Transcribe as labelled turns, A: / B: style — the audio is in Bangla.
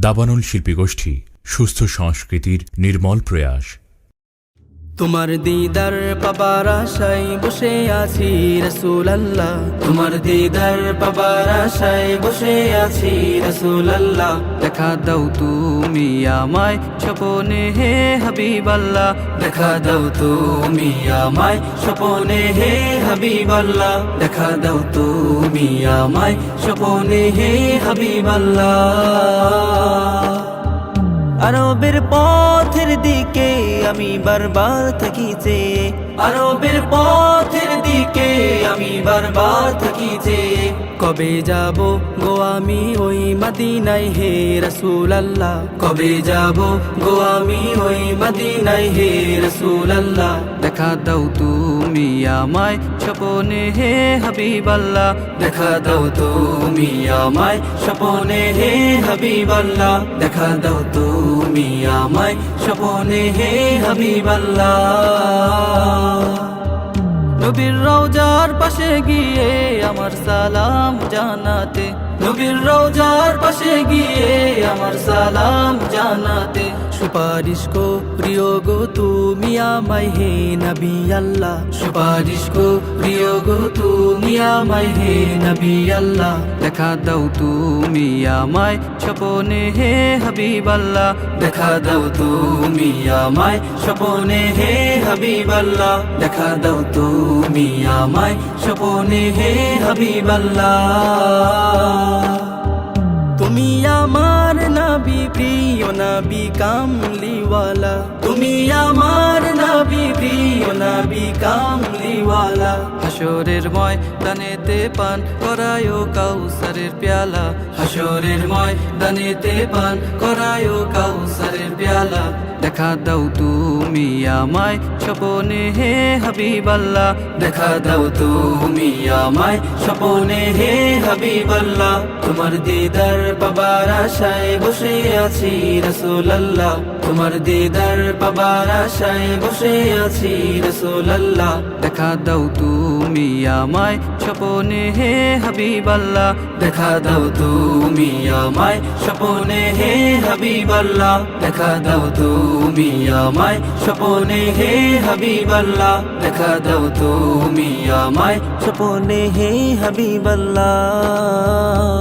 A: দাবানল শিল্পী গোষ্ঠী সুস্থ সংস্কৃতির নির্মল প্রয়াস।
B: তোমার দিদার পাবার আশায় বসে আছি রসুল আল্লাহ তোমার দিদার পাবার আশায় বসে আছি রসুল আল্লাহ দেখা দাও তুমি আমায় স্বপনে, হে হাবিব আল্লাহ দেখা দাও তুমি আমায় স্বপনে, হে হাবিব আল্লাহ দেখা দাও তুমি আমায় স্বপনে, হে হাবিব আল্লাহ আরবের পথের দিকে আমি বারবার থাকি চেয়ে আরবের পথের দিকে আমি বারবার থাকি যে, কবে যাব গো আমি ওই মদিনায়? হে রসুল আল্লাহ কবে যাব গো আমি ওই মদিনায়? হে রসুল আল্লাহ দেখা দাও তুমি আমায় স্বপনে। হে হাবিব আল্লাহ দেখা দাও তুমি আমায় স্বপনে। হে হাবিব আল্লাহ দেখা দাও তুমি আমায় স্বপনে। হে হাবিব আল্লাহ নবীর রওজার পাশে গিয়ে আমার সালাম জানাতে। নবীর রওজার পাশে গিয়ে আমার সালাম জানাতে। সুপারিশ কো প্রিয় গো তুমি আমায় হে নবী আল্লাহ। সুপারিশ কো প্রিয় গো তুমি আমায় হে নবী আল্লাহ। দেখা দাও তুমি আমায় হে হাবিব আল্লাহ। দেখা দাও তুমি আমায় হে হাবিব আল্লাহ। দেখা দাও তুমি আমায় হে হাবিব আল্লাহ। তুমি আমার নবী, প্রিয় নবী, কামলিওয়ালা। তুমি আমার হাসরের ময় দানেতে পান করায় কাউসারের পেয়ালা। হাসরের ময় দানেতে পান করায় কাউসারের পেয়ালা। দেখা দাও তুমি আমায় স্বপনে, হে হাবিব আল্লাহ দেখা দাও তুমি আমায় স্বপনে, হে হাবিব আল্লাহ তোমার দিদার বাবার আশায় বসে আছি রসুল আল্লাহ তোমার দিদার বাবার আশায় বসে আছি রসুল আল্লাহ দেখা দাও তুমি আমায় স্বপনে হে হাবিব আল্লাহ দেখা দাও তুমি আমায় স্বপনে হে হাবিব আল্লাহ দেখা দাও তুমি আমায় স্বপনে হে হাবিব আল্লাহ দেখা দাও তুমি আমায় স্বপনে হে হাবিব আল্লাহ